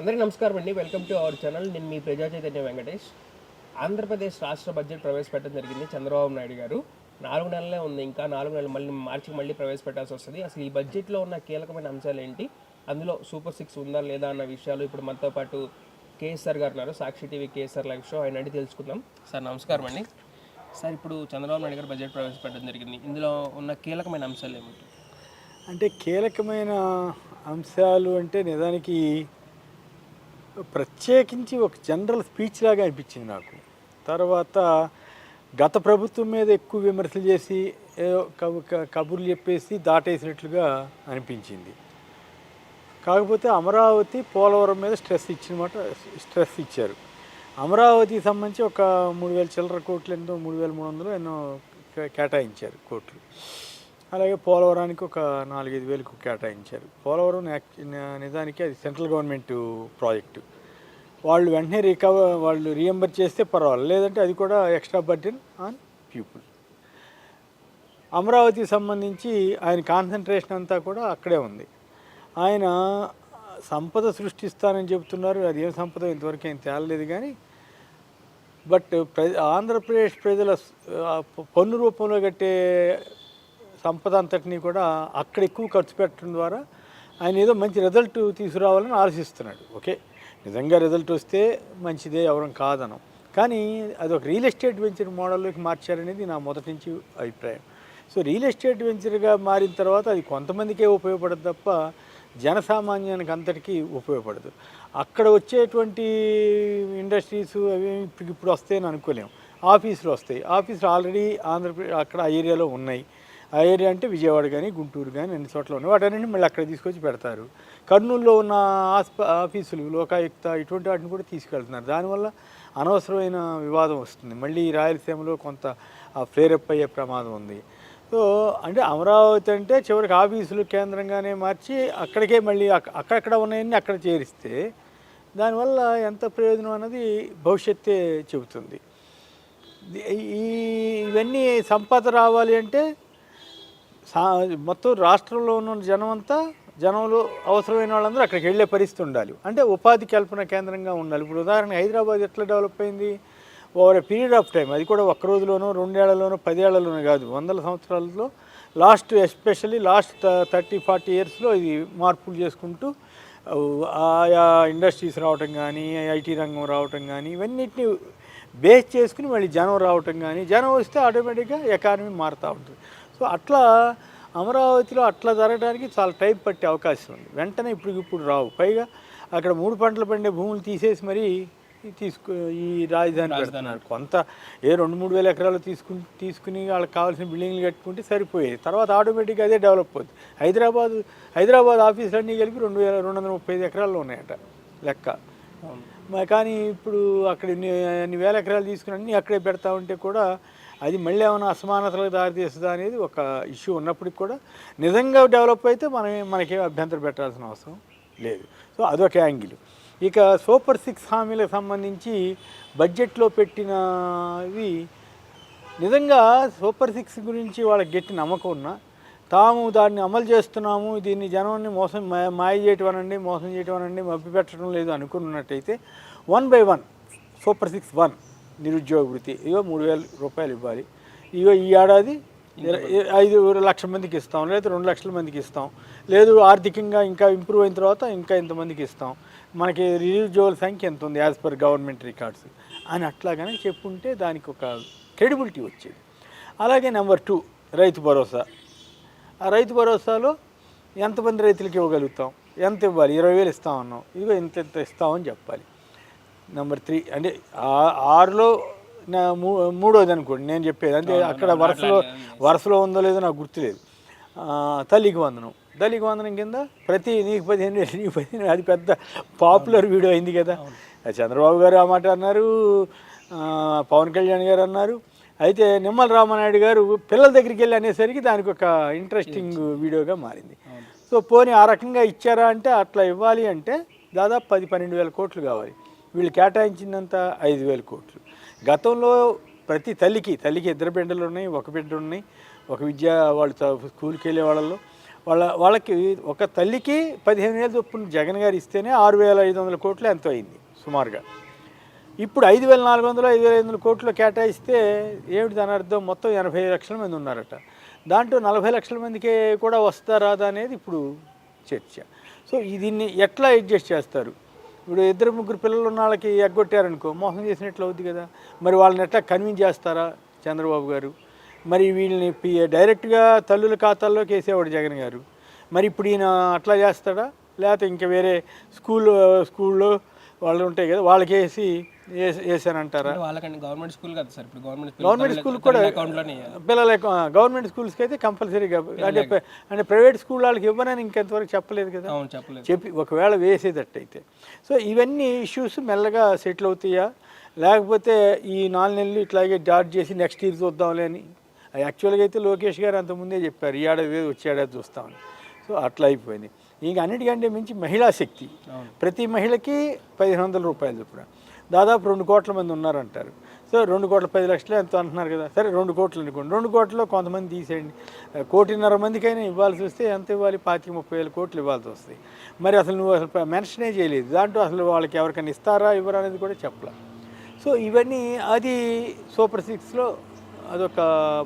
అందరికీ నమస్కారం అండి. Welcome to our channel. నేను మీ ప్రజా చైతన్య వెంకటేష్. ఆంధ్రప్రదేశ్ రాష్ట్ర బడ్జెట్ ప్రవేశపెట్టడం జరిగింది చంద్రబాబు నాయుడు గారు. నాలుగు నెలలే ఉంది ఇంకా నాలుగు నెలలు మళ్ళీ మార్చికి మళ్ళీ ప్రవేశపెట్టాల్సి వస్తుంది. అసలు ఈ బడ్జెట్లో ఉన్న కీలకమైన అంశాలు ఏంటి? అందులో సూపర్ సిక్స్ ఉందా లేదా అన్న విషయాలు ఇప్పుడు మనతో పాటు కేఎస్ఆర్ గారు ఉన్నారు. Sakshi TV KSR live show. ఆయన అడిగి తెలుసుకుందాం. సార్ నమస్కారం అండి. సార్ ఇప్పుడు చంద్రబాబు నాయుడు గారు బడ్జెట్ ప్రవేశపెట్టడం జరిగింది. ఇందులో ఉన్న కీలకమైన అంశాలు ఏమిటి? అంటే కీలకమైన అంశాలు అంటే నిజానికి ప్రత్యేకించి ఒక జనరల్ స్పీచ్ లాగా అనిపించింది నాకు. తర్వాత గత ప్రభుత్వం మీద ఎక్కువ విమర్శలు చేసి ఏదో కబు- క- కబుర్లు చెప్పేసి దాటేసినట్లుగా అనిపించింది. కాకపోతే అమరావతి పోలవరం మీద స్ట్రెస్ ఇచ్చినమాట స్ట్రెస్ ఇచ్చారు. అమరావతికి సంబంధించి ఒక మూడు వేల చిల్లర కోట్లు ఎన్నో మూడు వేల మూడు వందలు ఎన్నో కే- కేటాయించారు కోట్లు. అలాగే పోలవరానికి ఒక నాలుగైదు వేలకు కేటాయించారు. పోలవరం యాక్- నిజానికి అది సెంట్రల్ గవర్నమెంట్ ప్రాజెక్టు. వాళ్ళు వెంటనే రికవర్ వాళ్ళు రీఎంబర్ చేస్తే పర్వాలేదు. లేదంటే అది కూడా ఎక్స్ట్రా బర్డెన్ ఆన్ పీపుల్ అమరావతికి సంబంధించి ఆయన కాన్సన్ట్రేషన్ అంతా కూడా అక్కడే ఉంది. ఆయన సంపద సృష్టిస్తానని చెబుతున్నారు. అది ఏం సంపద? ఇంతవరకు ఏం తేలలేదు కానీ. బట్ ప్ర ఆంధ్రప్రదేశ్ ప్రజల పన్ను రూపంలో కట్టే సంపద అంతటినీ కూడా అక్కడ ఎక్కువ ఖర్చు పెట్టడం ద్వారా ఆయన ఏదో మంచి రిజల్ట్ తీసుకురావాలని ఆలోచిస్తున్నాడు. ఓకే? నిజంగా రిజల్ట్ వస్తే మంచిదే ఎవరం కాదనం. కానీ అది ఒక రియల్ ఎస్టేట్ వెంచర్ మోడల్లోకి మార్చారనేది నా మొదటి నుంచి అభిప్రాయం. సో రియల్ ఎస్టేట్ వెంచర్గా మారిన తర్వాత అది కొంతమందికే ఉపయోగపడదు తప్ప జనసామాన్యానికి అంతటికీ ఉపయోగపడదు. అక్కడ వచ్చేటువంటి ఇండస్ట్రీస్ అవి ఇప్పుడు ఇప్పుడు వస్తాయని అనుకోలేము ఆఫీసులు వస్తాయి. ఆఫీసులు ఆల్రెడీ ఆంధ్రప్రదేశ్ అక్కడ ఆ ఏరియాలో ఉన్నాయి. ఆ ఏరియా అంటే విజయవాడ కానీ గుంటూరు కానీ అన్ని చోట్ల ఉన్నాయి. వాటన్నింటిని మళ్ళీ అక్కడ తీసుకొచ్చి పెడతారు. కర్నూలులో ఉన్న ఆస్ప ఆఫీసులు లోకాయుక్త ఇటువంటి వాటిని కూడా తీసుకెళ్తున్నారు. దానివల్ల అనవసరమైన వివాదం వస్తుంది. మళ్ళీ ఈ రాయలసీమలో కొంత ఫ్లేరప్ అయ్యే ప్రమాదం ఉంది. సో అంటే అమరావతి అంటే చివరికి ఆఫీసులు కేంద్రంగానే మార్చి అక్కడికే మళ్ళీ అక్కడక్కడ ఉన్నాయన్నీ అక్కడ చేరిస్తే దానివల్ల ఎంత ప్రయోజనం అన్నది భవిష్యత్తే చెబుతుంది. ఈ ఇవన్నీ సంపద రావాలి అంటే మొత్తం రాష్ట్రంలో ఉన్న జనం అంతా జనంలో అవసరమైన వాళ్ళందరూ అక్కడికి వెళ్ళే పరిస్థితి ఉండాలి. అంటే ఉపాధి కల్పన కేంద్రంగా ఉండాలి. ఇప్పుడు ఉదాహరణ హైదరాబాద్ ఎట్లా డెవలప్ అయింది? Over a period of time అది కూడా ఒక్క రోజులోనో రెండేళ్ళలోనో పదేళ్ళలోనో కాదు వందల సంవత్సరాలలో last especially last thirty forty ఇయర్స్లో ఇది మార్పులు చేసుకుంటూ ఆయా ఇండస్ట్రీస్ రావటం కానీ ఐటీ రంగం రావటం కానీ ఇవన్నిటిని బేస్ చేసుకుని మళ్ళీ జనం రావటం కానీ జనం వస్తే ఆటోమేటిక్గా ఎకానమీ మారుతూ ఉంటుంది. సో అట్లా అమరావతిలో అట్లా జరగడానికి చాలా టైం పట్టే అవకాశం ఉంది. వెంటనే ఇప్పుడు ఇప్పుడు రావు. పైగా అక్కడ మూడు పంటలు పండే భూములు తీసేసి మరీ తీసుకు ఈ రాజధాని పెడుతున్నారు కొంత ఏ రెండు మూడు వేల ఎకరాలు తీసుకుని తీసుకుని వాళ్ళకి కావాల్సిన బిల్డింగ్లు కట్టుకుంటే సరిపోయేది. తర్వాత ఆటోమేటిక్గా అదే డెవలప్ అవుతుంది హైదరాబాద్ హైదరాబాద్ ఆఫీసులన్నీ కలిపి రెండు వేల రెండు వందల ముప్పై ఐదు ఎకరాల్లో ఉన్నాయట లెక్క. కానీ ఇప్పుడు అక్కడ ఇన్ని అన్ని వేల ఎకరాలు తీసుకుని అన్నీ అక్కడే పెడతా ఉంటే కూడా అది మళ్ళీ ఏమైనా అసమానతలకు దారితీస్తుందా అనేది ఒక ఇష్యూ ఉన్నప్పటికి కూడా నిజంగా డెవలప్ అయితే మనం మనకేం అభ్యంతరం పెట్టాల్సిన అవసరం లేదు. సో అదొక యాంగిల్. ఇక సూపర్ సిక్స్ హామీలకు సంబంధించి బడ్జెట్లో పెట్టినవి నిజంగా సూపర్ సిక్స్ గురించి వాళ్ళకి గట్టి నమ్మకం ఉన్నా తాము దాన్ని అమలు చేస్తున్నాము దీన్ని జనాన్ని మోసం మాయ చేయటం అనండి మోసం చేయటం అనండి మభ్య పెట్టడం లేదు అనుకున్నట్టయితే one by one super six one నిరుద్యోగ వృత్తి. ఇగో మూడు వేల రూపాయలు ఇవ్వాలి. ఇగో ఈ ఏడాది ఐదు లక్షల మందికి ఇస్తాం లేదా రెండు లక్షల మందికి ఇస్తాం. లేదు ఆర్థికంగా ఇంకా ఇంప్రూవ్ అయిన తర్వాత ఇంకా ఇంతమందికి ఇస్తాం. మనకి నిరుద్యోగుల సంఖ్య ఎంత ఉంది యాజ్ పర్ గవర్నమెంట్ రికార్డ్స్? అని అట్లాగానే చెప్పుంటే దానికి ఒక క్రెడిబిలిటీ వచ్చేది. అలాగే నెంబర్ టూ రైతు భరోసా. ఆ రైతు భరోసాలో ఎంతమంది రైతులకు ఇవ్వగలుగుతాం? ఎంత ఇవ్వాలి? ఇరవై వేలు ఇస్తామన్నాం ఇదిగో ఇంత ఇంత ఇస్తామని చెప్పాలి. నెంబర్ త్రీ అంటే ఆరులో నా మూ మూడోది అనుకోండి నేను చెప్పేది. అంటే అక్కడ వరుసలో వరుసలో ఉందో లేదో నాకు గుర్తులేదు. తల్లికి వందనం. తల్లికి వందనం కింద ప్రతి నీకు పదిహేను వేలు నీకు పదిహేను అది పెద్ద పాపులర్ వీడియో అయింది కదా. చంద్రబాబు గారు ఆ మాట అన్నారు. పవన్ కళ్యాణ్ గారు అన్నారు. అయితే నిమ్మల రామనాయుడు గారు పిల్లల దగ్గరికి వెళ్ళి అనేసరికి దానికి ఒక ఇంట్రెస్టింగ్ వీడియోగా మారింది. సో పోనీ ఆ రకంగా ఇచ్చారా అంటే అట్లా ఇవ్వాలి అంటే దాదాపు పది పన్నెండు వేల కోట్లు కావాలి. వీళ్ళు కేటాయించిందంత ఐదు వేల కోట్లు. గతంలో ప్రతి తల్లికి తల్లికి ఇద్దరు బిడ్డలు ఉన్నాయి ఒక బిడ్డ ఉన్నాయి ఒక విద్య వాళ్ళు స్కూల్కి వెళ్ళే వాళ్ళలో వాళ్ళ వాళ్ళకి ఒక తల్లికి పదిహేను వేల చొప్పున జగన్ గారు ఇస్తేనే ఆరు వేల ఐదు వందల కోట్లు ఎంతో అయింది సుమారుగా. ఇప్పుడు ఐదు వేల నాలుగు వందలు ఐదు వేల ఐదు వందల కోట్లు కేటాయిస్తే ఏమిటి దాని అర్థం? మొత్తం ఎనభై లక్షల మంది ఉన్నారట. దాంట్లో నలభై లక్షల మందికే కూడా వస్తా రాదా అనేది ఇప్పుడు చర్చ. సో దీన్ని ఎట్లా అడ్జస్ట్ చేస్తారు? ఇప్పుడు ఇద్దరు ముగ్గురు పిల్లలు ఉన్న వాళ్ళకి ఎగ్గొట్టారనుకో మోసం చేసినట్లు అవుద్ది కదా. మరి వాళ్ళని ఎట్లా కన్విన్స్ చేస్తారా చంద్రబాబు గారు? మరి వీళ్ళని డైరెక్ట్గా తల్లుల ఖాతాల్లోకి వేసేవాడు జగన్ గారు. మరి ఇప్పుడు ఈయన అట్లా చేస్తాడా? లేకపోతే ఇంకా వేరే స్కూల్ స్కూల్లో వాళ్ళు ఉంటాయి కదా వాళ్ళకేసి వేసానంటారా వాళ్ళకండి గవర్నమెంట్ స్కూల్ కదా సార్. ఇప్పుడు గవర్నమెంట్ గవర్నమెంట్ స్కూల్ కూడా అకౌంట్లోనే పిల్లల గవర్నమెంట్ స్కూల్స్కి అయితే కంపల్సరీగా అంటే అంటే ప్రైవేట్ స్కూల్ వాళ్ళకి ఇవ్వనని ఇంకెంతవరకు చెప్పలేదు కదా? అవును చెప్పలేదు. చెప్పి ఒకవేళ వేసేటట్టయితే. సో ఇవన్నీ ఇష్యూస్ మెల్లగా సెటిల్ అవుతాయా? లేకపోతే ఈ నాలుగు నెలలు ఇట్లాగే జార్జ్ చేసి నెక్స్ట్ ఇయర్ చూద్దాంలే అని? యాక్చువల్గా అయితే లోకేష్ గారు అంతకుముందే చెప్పారు. ఈ ఏడాది వేది వచ్చే ఏడాది చూస్తామని. సో అట్లా అయిపోయింది. ఇంక అన్నిటికంటే మించి మహిళా శక్తి. ప్రతి మహిళకి పదిహేను వందల రూపాయలు చొప్పున. దాదాపు రెండు కోట్ల మంది ఉన్నారంటారు. సో రెండు కోట్ల పది లక్షలు ఎంతో అంటున్నారు కదా. సరే రెండు కోట్లు అనుకోండి. రెండు కోట్లలో కొంతమంది తీసేయండి. కోటిన్నర మందికైనా ఇవ్వాల్సి వస్తే ఎంత ఇవ్వాలి? పాతిక ముప్పై వేల కోట్లు ఇవ్వాల్సి వస్తుంది మరి అసలు నువ్వు అసలు మెన్షనే చేయలేదు. దాంట్లో అసలు వాళ్ళకి ఎవరికైనా ఇస్తారా ఇవ్వరా అనేది కూడా చెప్పలే. సో ఇవన్నీ అది సూపర్ సిక్స్లో అదొక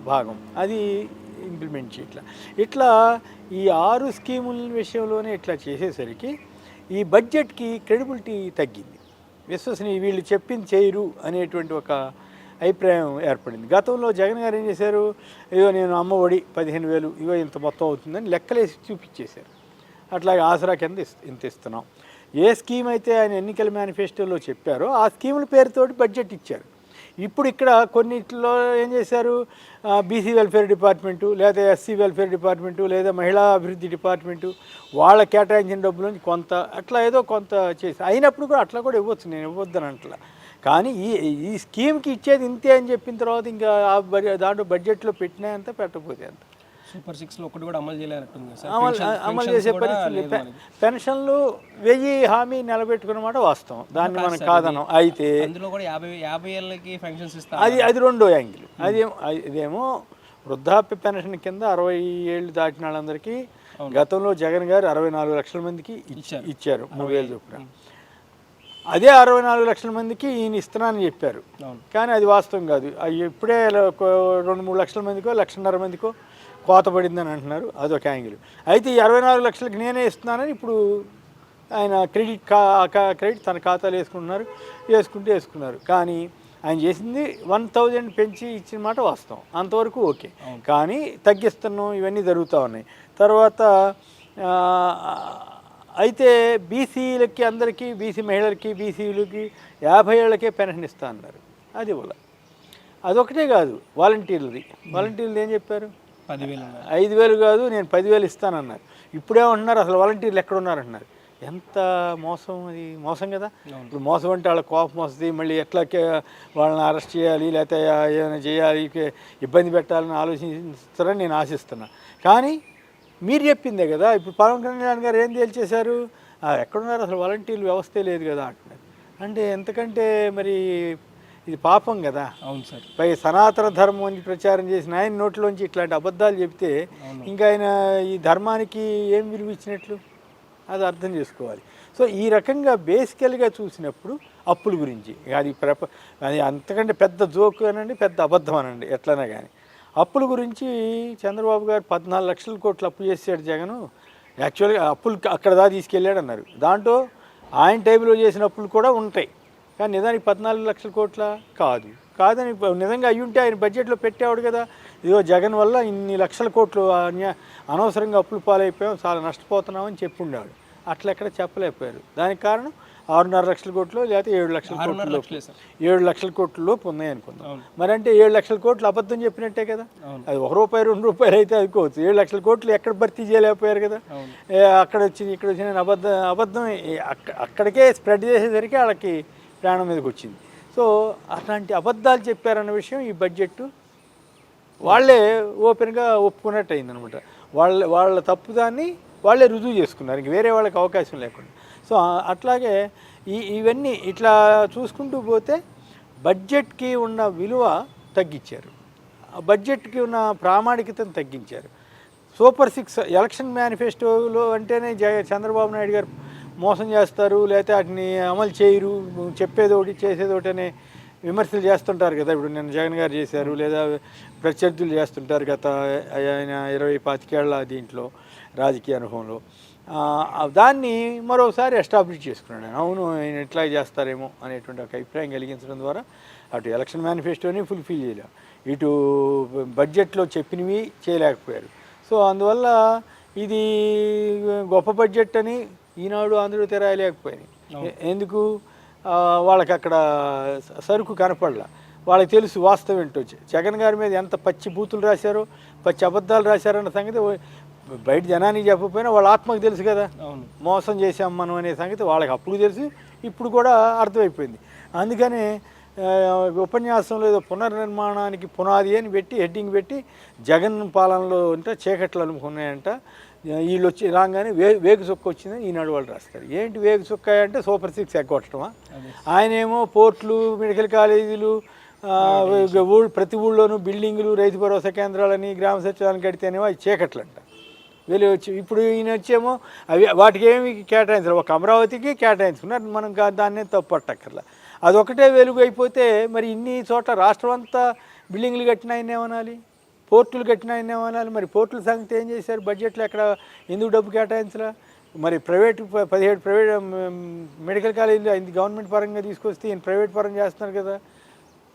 భాగం. అది ఇంప్లిమెంట్ చేయట్లా. ఇట్లా ఈ ఆరు స్కీముల విషయంలోనే ఇట్లా చేసేసరికి ఈ బడ్జెట్కి క్రెడిబిలిటీ తగ్గింది. విశ్వసనీయ వీళ్ళు చెప్పింది చేయరు అనేటువంటి ఒక అభిప్రాయం ఏర్పడింది. గతంలో జగన్ గారు ఏం చేశారు? ఇదో నేను అమ్మ ఒడి పదిహేను వేలు ఇగో ఇంత మొత్తం అవుతుందని లెక్కలేసి చూపించేశారు. అట్లాగే ఆసరా కింద ఇంత ఇస్తున్నాం. ఏ స్కీమ్ అయితే ఆయన ఎన్నికల మేనిఫెస్టోలో చెప్పారో ఆ స్కీముల పేరుతోటి బడ్జెట్ ఇచ్చారు. ఇప్పుడు ఇక్కడ కొన్నిట్లో ఏం చేశారు? బీసీ వెల్ఫేర్ డిపార్ట్మెంటు లేదా ఎస్సీ వెల్ఫేర్ డిపార్ట్మెంటు లేదా మహిళా అభివృద్ధి డిపార్ట్మెంటు వాళ్ళ కేటాయించిన డబ్బుల నుంచి కొంత అట్లా ఏదో కొంత చేసి అయినప్పుడు కూడా అట్లా కూడా ఇవ్వచ్చు నేను ఇవ్వద్దని అట్లా కానీ ఈ ఈ స్కీమ్కి ఇచ్చేది ఇంతే అని చెప్పిన తర్వాత ఇంకా ఆ దాంట్లో బడ్జెట్లో పెట్టినా అంత పెట్టకపోతే అంత సూపర్ సిక్స్లో ఒకటి కూడా అమలు చేయలేనట్టుంది సార్. అమలు చేసే పరిస్థితి. పెన్షన్లు వెయ్యి హామీ నిలబెట్టుకున్నమాట వాస్తవం. దాన్ని మనం కాదనం. అయితే అందులో కూడా యాభై యాభై ఏళ్ళకి ఇస్తా అది అది రెండో యాంగిల్. అది ఇదేమో వృద్ధాప్య పెన్షన్ కింద అరవై ఏళ్ళు దాటిన వాళ్ళందరికీ గతంలో జగన్ గారు అరవై నాలుగు లక్షల మందికి ఇచ్చి- ఇచ్చారు. ఇచ్చారు మూడు వేలు చొప్పున. అదే అరవై నాలుగు లక్షల మందికి ఈయన ఇస్తున్నానని చెప్పారు. కానీ అది వాస్తవం కాదు. ఇప్పుడే రెండు మూడు లక్షల మందికో లక్షన్నర మందికో కోత పడిందని అంటున్నారు. అదొక యాంగిల్. అయితే ఈ అరవై నాలుగు లక్షలకి నేనే ఇస్తున్నానని ఇప్పుడు ఆయన క్రెడిట్ కా క్రెడిట్ తన ఖాతాలో వేసుకుంటున్నారు. వేసుకుంటూ వేసుకున్నారు. కానీ ఆయన చేసింది వన్ థౌజండ్ పెంచి ఇచ్చిన మాట వాస్తవం. అంతవరకు ఓకే. కానీ తగ్గిస్తున్నాం ఇవన్నీ జరుగుతూ ఉన్నాయి. తర్వాత అయితే బీసీలకి అందరికీ బీసీ మహిళలకి బీసీలకి యాభై ఏళ్ళకే పెన్షన్ ఇస్తా అన్నారు. అది ఇవ్వలే. అదొకటే కాదు వాలంటీర్లది. వాలంటీర్లు ఏం చెప్పారు? పదివేలు. ఐదు వేలు కాదు నేను పదివేలు ఇస్తానన్నారు. ఇప్పుడేమంటున్నారు అసలు వాలంటీర్లు ఎక్కడ ఉన్నారంటున్నారు ఎంత మోసం అది? మోసం కదా? ఇప్పుడు మోసం అంటే వాళ్ళ కోపం వస్తుంది మళ్ళీ ఎట్లా వాళ్ళని అరెస్ట్ చేయాలి లేకపోతే ఏమైనా చేయాలి ఇబ్బంది పెట్టాలని ఆలోచిస్తారని నేను ఆశిస్తున్నా. కానీ మీరు చెప్పిందే కదా ఇప్పుడు పవన్ కళ్యాణ్ గారు ఏం తేల్చేశారు? "ఆ, ఎక్కడున్నారు? అసలు వాలంటీర్లు వ్యవస్థే లేదు కదా అంటున్నారు. అంటే ఎంతకంటే మరి ఇది పాపం కదా. అవును సార్. పై సనాతన ధర్మం అని ప్రచారం చేసిన ఆయన నోట్లోంచి ఇట్లాంటి అబద్ధాలు చెప్తే ఇంకా ఆయన ఈ ధర్మానికి ఏం విలువ ఇచ్చినట్లు? అది అర్థం చేసుకోవాలి. సో ఈ రకంగా బేసికల్గా చూసినప్పుడు అప్పుల గురించి. అది ప్రప అది అంతకంటే పెద్ద జోక్ అనండి పెద్ద అబద్ధం అనండి ఎట్లనే కానీ అప్పుల గురించి చంద్రబాబు గారు పద్నాలుగు లక్షల కోట్లు అప్పు చేసాడు జగను. యాక్చువల్గా అప్పులు అక్కడ దా తీసుకెళ్ళాడు అన్నారు దాంట్లో ఆయన టైంలో చేసిన అప్పులు కూడా ఉంటాయి. కానీ నిజానికి పద్నాలుగు లక్షల కోట్ల కాదు. కాదని నిజంగా అయ్యుంటే ఆయన బడ్జెట్లో పెట్టేవాడు కదా. ఇదిగో జగన్ వల్ల ఇన్ని లక్షల కోట్లు అనవసరంగా అప్పులు పాలైపోయాం చాలా నష్టపోతున్నామని చెప్పుండేవాడు. అట్లా ఎక్కడ చెప్పలేకపోయారు. దానికి కారణం ఆరున్నర లక్షల కోట్లు లేకపోతే ఏడు లక్షల కోట్లు ఏడు లక్షల కోట్ల లోపు ఉన్నాయి అనుకుందాం. అవును. మరి అంటే ఏడు లక్షల కోట్లు అబద్ధం చెప్పినట్టే కదా. అది ఒక రూపాయి రెండు రూపాయలు అయితే అనుకోవచ్చు. ఏడు లక్షల కోట్లు ఎక్కడ భర్తీ చేయలేకపోయారు కదా. అక్కడ వచ్చింది ఇక్కడ వచ్చింది అబద్ధం అబద్ధం అక్కడికే స్ప్రెడ్ చేసేసరికి వాళ్ళకి ప్రాణం మీదకి వచ్చింది. సో అట్లాంటి అబద్ధాలు చెప్పారన్న విషయం ఈ బడ్జెట్ వాళ్ళే ఓపెన్గా ఒప్పుకున్నట్టు అయిందనమాట వాళ్ళ వాళ్ళ తప్పుదాన్ని వాళ్ళే రుజువు చేసుకున్నారు. ఇంక వేరే వాళ్ళకి అవకాశం లేకుండా. సో అట్లాగే ఈ ఇవన్నీ ఇట్లా చూసుకుంటూ పోతే బడ్జెట్కి ఉన్న విలువ తగ్గించారు. బడ్జెట్కి ఉన్న ప్రామాణికతను తగ్గించారు. సూపర్ సిక్స్ ఎలక్షన్ మేనిఫెస్టోలో అంటేనే జగ చంద్రబాబు నాయుడు గారు మోసం చేస్తారు లేకపోతే వాటిని అమలు చేయరు చెప్పేది ఒకటి చేసేది ఒకటి అనే విమర్శలు చేస్తుంటారు కదా. ఇప్పుడు నిన్న జగన్ గారు చేశారు లేదా ప్రత్యర్థులు చేస్తుంటారు గత ఆయన ఇరవై పాతికేళ్ళ దీంట్లో రాజకీయ అనుభవంలో. దాన్ని మరోసారి ఎస్టాబ్లిష్ చేసుకున్నాడు అవును ఆయన ఎట్లా చేస్తారేమో అనేటువంటి ఒక అభిప్రాయం కలిగించడం ద్వారా అటు ఎలక్షన్ మేనిఫెస్టోని ఫుల్ఫిల్ చేయలేం. ఇటు బడ్జెట్లో చెప్పినవి చేయలేకపోయారు. సో అందువల్ల ఇది గొప్ప బడ్జెట్ అని ఈనాడు ఆంధ్రుడు రాయలేకపోయినాయి. ఎ- ఎందుకు? వాళ్ళకి అక్కడ సరుకు కనపడలా. వాళ్ళకి తెలుసు వాస్తవం ఏంటో. జగన్ గారి మీద ఎంత పచ్చి బూతులు రాశారో పచ్చి అబద్ధాలు రాశారన్న సంగతి బయట జనానికి చెప్పకపోయినా వాళ్ళ ఆత్మకు తెలుసు కదా. మోసం చేశాం మనం అనే సంగతి వాళ్ళకి అప్పుడు తెలుసు ఇప్పుడు కూడా అర్థమైపోయింది. అందుకని ఉపన్యాసంలో ఏదో పునర్నిర్మాణానికి పునాది అని పెట్టి హెడ్డింగ్ పెట్టి జగన్ పాలనలో అంటే చీకట్లు అనుకున్నాయంట. వీళ్ళు వచ్చి రాగానే వే వేగు చుక్క వచ్చిందని ఈనాడు వాళ్ళు రాస్తారు. ఏంటి వేగు చుక్క అంటే సూపర్ సిక్స్ ఎగ్గొట్టడమా? ఆయనేమో పోర్ట్లు మెడికల్ కాలేజీలు ఊళ్ళు ప్రతి ఊళ్ళోనూ బిల్డింగులు రైతు భరోసా కేంద్రాలని గ్రామ సచివాలయం కడితేనేమో అవి చీకట్లంట. వెళ్ళి వచ్చి ఇప్పుడు ఈయన వచ్చేమో అవి వాటికి ఏమి కేటాయించారు. ఒక అమరావతికి కేటాయించుకున్నారు. మనం దాన్నే తప్పట్టక్కర్లా అదొకటే వెలుగు అయిపోతే మరి ఇన్ని చోట్ల రాష్ట్రం అంతా బిల్డింగ్లు కట్టినాయని ఏమనాలి? పోర్టులు కట్టినాయని ఏమనాలి మరి పోర్టుల సంగతి ఏం చేశారు? బడ్జెట్లో ఎక్కడ ఎందుకు డబ్బు కేటాయించరా మరి ప్రైవేట్ ప- పదిహేడు ప్రైవేట్ మెడికల్ కాలేజీలు ఇది గవర్నమెంట్ పరంగా తీసుకొస్తే ఈయన ప్రైవేట్ పరంగా చేస్తున్నారు కదా.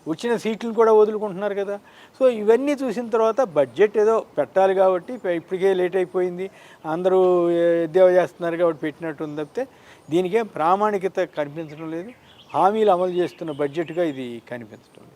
వచ్చిన సీట్లు కూడా వదులుకుంటున్నారు కదా. సో ఇవన్నీ చూసిన తర్వాత బడ్జెట్ ఏదో పెట్టాలి కాబట్టి ఇప్పటికే లేట్ అయిపోయింది. అందరూ ఎద్దేవా చేస్తున్నారు కాబట్టి పెట్టినట్టు ఉంది తప్పితే దీనికేం ప్రామాణికత కనిపించడం లేదు. హామీలు అమలు చేస్తున్న బడ్జెట్గా ఇది కనిపించడం లేదు.